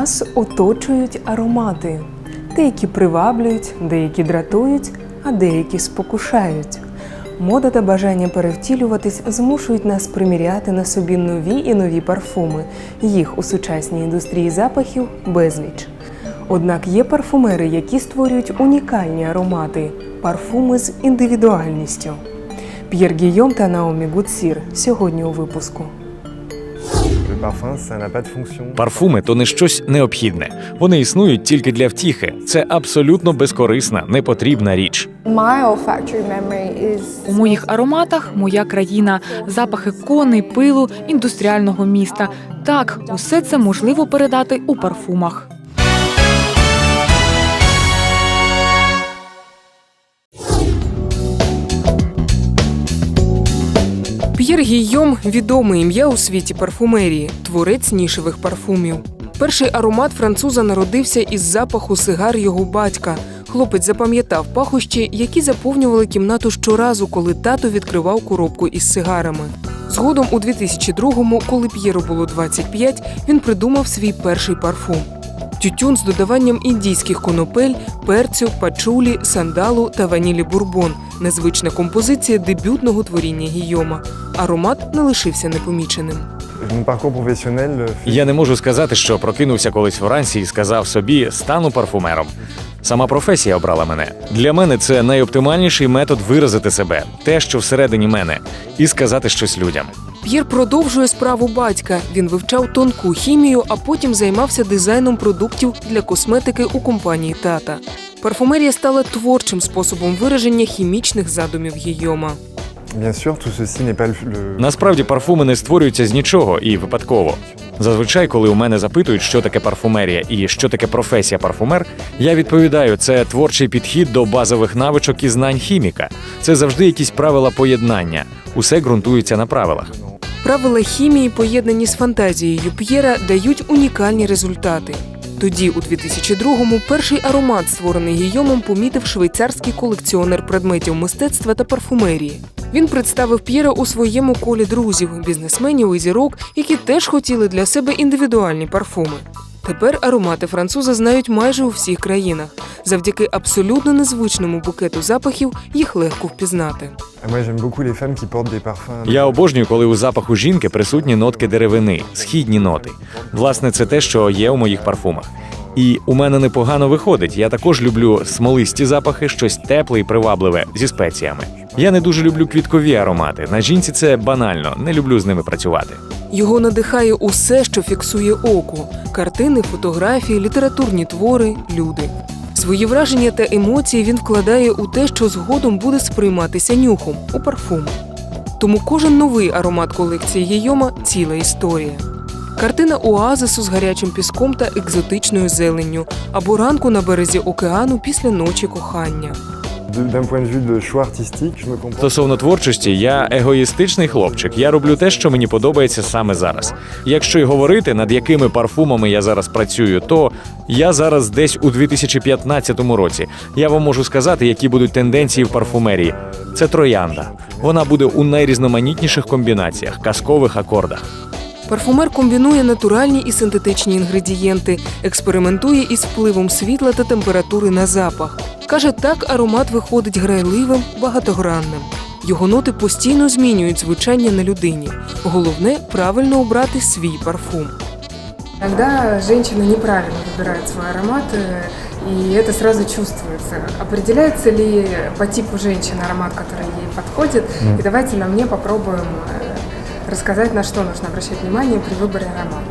Нас оточують аромати. Деякі приваблюють, деякі дратують, а деякі спокушають. Мода та бажання перевтілюватись змушують нас приміряти на собі нові і нові парфуми. Їх у сучасній індустрії запахів безліч. Однак є парфумери, які створюють унікальні аромати, парфуми з індивідуальністю. П'єр Гійом та Наомі Гудсір сьогодні у випуску. Парфуми то не щось необхідне. Вони існують тільки для втіхи. Це абсолютно безкорисна, непотрібна річ. У моїх ароматах моя країна, запахи коней, пилу, індустріального міста. Так, усе це можливо передати у парфумах. П'єр Гійом відоме ім'я у світі парфумерії, творець нішевих парфумів. Перший аромат француза народився із запаху сигар його батька. Хлопець запам'ятав пахощі, які заповнювали кімнату щоразу, коли тато відкривав коробку із сигарами. Згодом у 2002-му, коли П'єру було 25, він придумав свій перший парфум. Тютюн з додаванням індійських конопель, перцю, пачулі, сандалу та ванілі бурбон. Незвична композиція дебютного творіння Гійома. Аромат не лишився непоміченим. Euh, Я не можу сказати, що прокинувся колись вранці і сказав собі стану парфумером. Сама професія обрала мене. Для мене це найоптимальніший метод виразити себе, те, що всередині мене, і сказати щось людям. П'єр продовжує справу батька. Він вивчав тонку хімію, а потім займався дизайном продуктів для косметики у компанії тата. Парфумерія стала творчим способом вираження хімічних задумів Гійома. Насправді парфуми не створюються з нічого і випадково. Зазвичай, коли у мене запитують, що таке парфумерія і що таке професія парфумер, я відповідаю, це творчий підхід до базових навичок і знань хіміка. Це завжди якісь правила поєднання. Усе ґрунтується на правилах. Правила хімії, поєднані з фантазією П'єра, дають унікальні результати. Тоді, у 2002-му, перший аромат, створений Гійомом, помітив швейцарський колекціонер предметів мистецтва та парфумерії. Він представив П'єра у своєму колі друзів, бізнесменів і зірок, які теж хотіли для себе індивідуальні парфуми. Тепер аромати француза знають майже у всіх країнах. Завдяки абсолютно незвичному букету запахів їх легко впізнати. Я обожнюю, коли у запаху жінки присутні нотки деревини, східні ноти. Власне, це те, що є у моїх парфумах. І у мене непогано виходить. Я також люблю смолисті запахи, щось тепле і привабливе зі спеціями. Я не дуже люблю квіткові аромати. На жінці це банально, не люблю з ними працювати. Його надихає усе, що фіксує око: картини, фотографії, літературні твори, люди. Свої враження та емоції він вкладає у те, що згодом буде сприйматися нюхом у парфум. Тому кожен новий аромат колекції Гійома ціла історія. Картина оазису з гарячим піском та екзотичною зеленню, або ранку на березі океану після ночі кохання. Стосовно творчості, я егоїстичний хлопчик. Я роблю те, що мені подобається саме зараз. Якщо й говорити, над якими парфумами я зараз працюю, то я зараз десь у 2015 році. Я вам можу сказати, які будуть тенденції в парфумерії. Це троянда. Вона буде у найрізноманітніших комбінаціях, казкових акордах. Парфумер комбінує натуральні і синтетичні інгредієнти, експериментує із впливом світла та температури на запах. Каже, так аромат виходить грайливим, багатогранним. Його ноти постійно змінюють звучання на людині. Головне правильно обрати свій парфум. Когда женщина неправильно выбирает свой аромат, э, и это сразу чувствуется. Определяется ли по типу женщины аромат, который ей подходит? И давайте на мне попробуем э, рассказать, на что нужно обращать внимание при выборе аромата.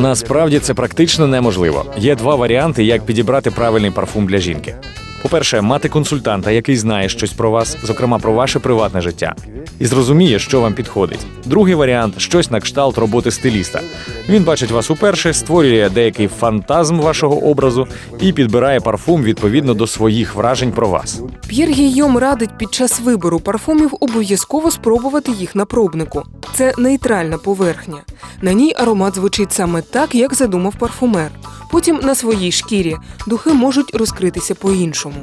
Насправді це практично неможливо. Є два варіанти, як підібрати правильний парфум для жінки. По-перше, мати консультанта, який знає щось про вас, зокрема про ваше приватне життя, і зрозуміє, що вам підходить. Другий варіант щось на кшталт роботи стиліста. Він бачить вас уперше, створює деякий фантазм вашого образу і підбирає парфум відповідно до своїх вражень про вас. П'єр Гійом радить під час вибору парфумів обов'язково спробувати їх на пробнику. Це нейтральна поверхня. На ній аромат звучить саме так, як задумав парфумер. Потім на своїй шкірі духи можуть розкритися по-іншому.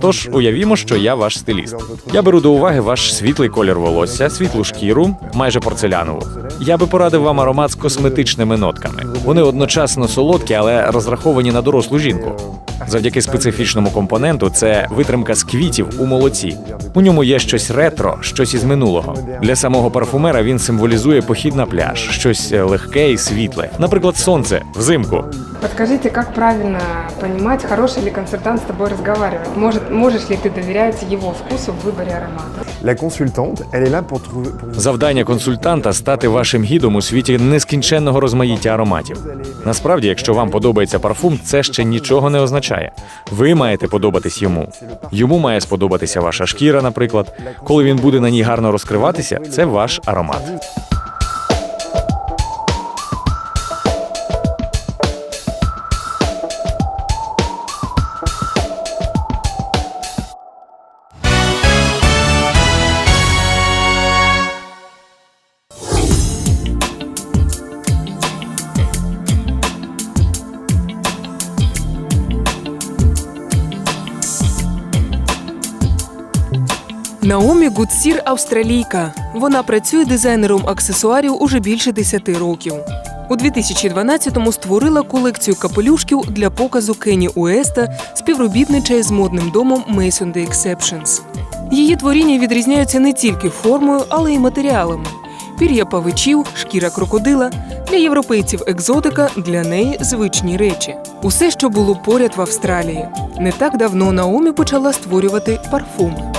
Тож уявімо, що я ваш стиліст. Я беру до уваги ваш світлий колір волосся, світлу шкіру, майже порцелянову. Я би порадив вам аромат з косметичними нотками. Вони одночасно солодкі, але розраховані на дорослу жінку. Завдяки специфічному компоненту це витримка з квітів у молоці. У ньому є щось ретро, щось із минулого. Для самого парфумера він символізує похід на пляж, щось е, легке і світле, наприклад, сонце взимку. Подскажите, как правильно понимать, хороший ли консультант с тобой разговаривает? Может, можешь ли ты доверять его вкусу в выборе аромата? La consultante, elle est là pour trouver. Завдання консультанта стати вашим гідом у світі нескінченного розмаїття ароматів. Насправді, якщо вам подобається парфум, це ще нічого не означає. Ви маєте подобатись йому. Йому має сподобатися ваша шкіра, наприклад. Коли він буде на ній гарно розкриватися, це ваш аромат. Наомі Гудсір австралійка. Вона працює дизайнером аксесуарів уже більше 10 років. У 2012-му створила колекцію капелюшків для показу Кені Уеста, співробітничає з модним домом Mason The Exceptions. Її творіння відрізняються не тільки формою, але й матеріалами. Пір'я павичів, шкіра крокодила для європейців екзотика, для неї звичні речі. Усе, що було поряд в Австралії. Не так давно Наомі почала створювати парфуми.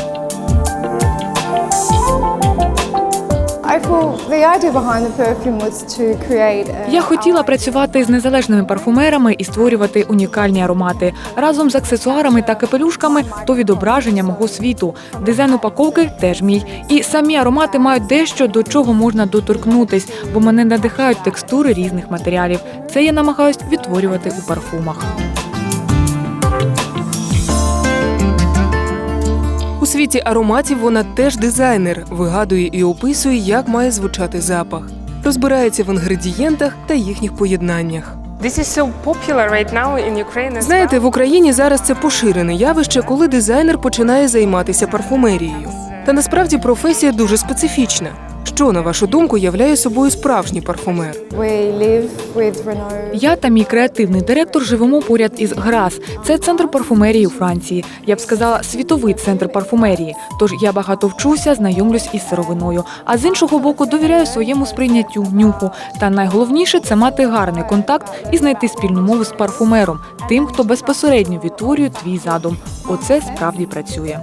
Я хотіла працювати з незалежними парфумерами і створювати унікальні аромати разом з аксесуарами та капелюшками то відображення мого світу. Дизайн упаковки теж мій. І самі аромати мають дещо до чого можна доторкнутись, бо мене надихають текстури різних матеріалів. Це я намагаюсь відтворювати у парфумах. Світі ароматів вона теж дизайнер, вигадує і описує, як має звучати запах. Розбирається в інгредієнтах та їхніх поєднаннях. Знаєте, в Україні зараз це поширене явище, коли дизайнер починає займатися парфумерією. Та насправді професія дуже специфічна. Що, на вашу думку, являє собою справжній парфумер? Я та мій креативний директор живемо поряд із ГРАС. Це центр парфумерії у Франції. Я б сказала, світовий центр парфумерії. Тож я багато вчуся, знайомлюсь із сировиною. А з іншого боку, довіряю своєму сприйняттю нюху. Та найголовніше це мати гарний контакт і знайти спільну мову з парфумером, тим, хто безпосередньо відтворює твій задум. Оце справді працює.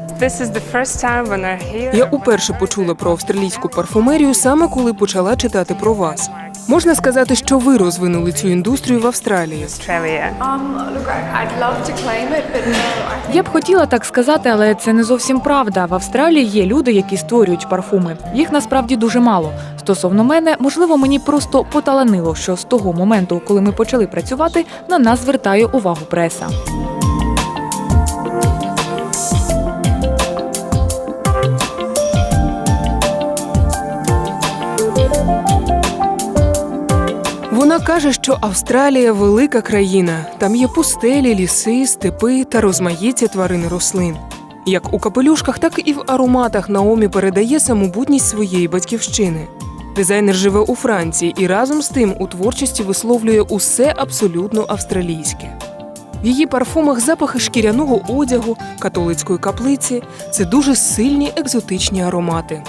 Я уперше почула про австралійську парфумерію саме коли почала читати про вас. Можна сказати, що ви розвинули цю індустрію в Австралії. Um, Я б хотіла так сказати, але це не зовсім правда. В Австралії є люди, які створюють парфуми. Їх насправді дуже мало. Стосовно мене, можливо, мені просто поталанило, що з того моменту, коли ми почали працювати, на нас звертає увагу преса. Каже, що Австралія велика країна. Там є пустелі, ліси, степи та розмаїття тварин і рослин. Як у капелюшках, так і в ароматах Наомі передає самобутність своєї батьківщини. Дизайнер живе у Франції і разом з тим у творчості висловлює усе абсолютно австралійське. В її парфумах запахи шкіряного одягу, католицької каплиці це дуже сильні екзотичні аромати.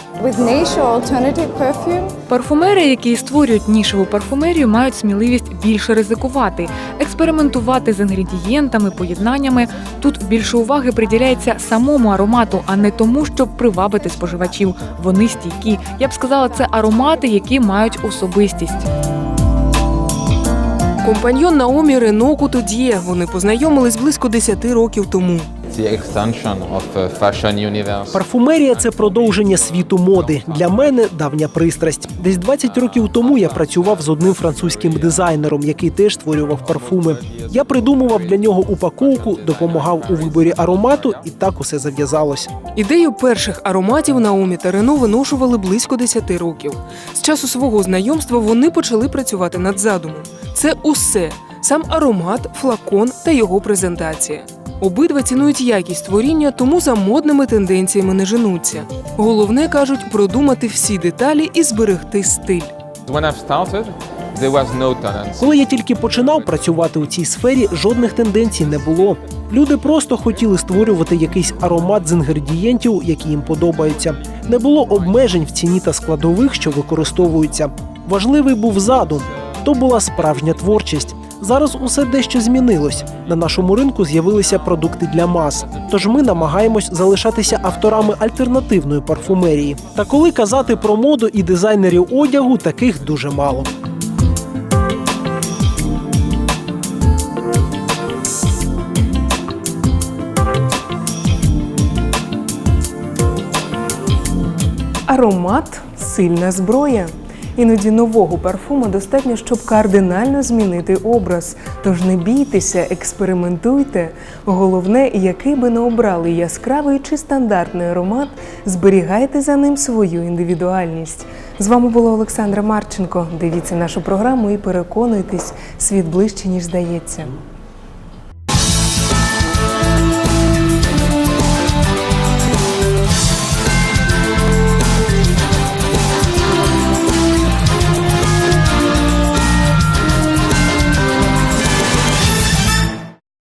Парфумери, які створюють нішеву парфумерію, мають сміливість більше ризикувати, експериментувати з інгредієнтами, поєднаннями. Тут більше уваги приділяється самому аромату, а не тому, щоб привабити споживачів. Вони стійкі. Я б сказала, це аромати, які мають особистість. Компаньйон Наомі Рено тоді. Вони познайомились близько 10 років тому. Universe. Парфумерія це продовження світу моди. Для мене давня пристрасть. Десь 20 років тому я працював з одним французьким дизайнером, який теж створював парфуми. Я придумував для нього упаковку, допомагав у виборі аромату, і так усе зав'язалось. Ідею перших ароматів Наомі та Рено виношували близько 10 років. З часу свого знайомства вони почали працювати над задумом. Це усе сам аромат, флакон та його презентація. Обидва цінують якість творіння, тому за модними тенденціями не женуться. Головне кажуть продумати всі деталі і зберегти стиль. When I've started, there was no tendency. Коли я тільки починав працювати у цій сфері, жодних тенденцій не було. Люди просто хотіли створювати якийсь аромат з інгредієнтів, які їм подобаються. Не було обмежень в ціні та складових, що використовуються. Важливий був задум. То була справжня творчість. Зараз усе дещо змінилось. На нашому ринку з'явилися продукти для мас. Тож ми намагаємось залишатися авторами альтернативної парфумерії. Та коли казати про моду і дизайнерів одягу, таких дуже мало. Аромат сильна зброя. Іноді нового парфуму достатньо, щоб кардинально змінити образ. Тож не бійтеся, експериментуйте. Головне, який би не обрали яскравий чи стандартний аромат, зберігайте за ним свою індивідуальність. З вами була Олександра Марченко. Дивіться нашу програму і переконуйтесь, світ ближче ніж здається.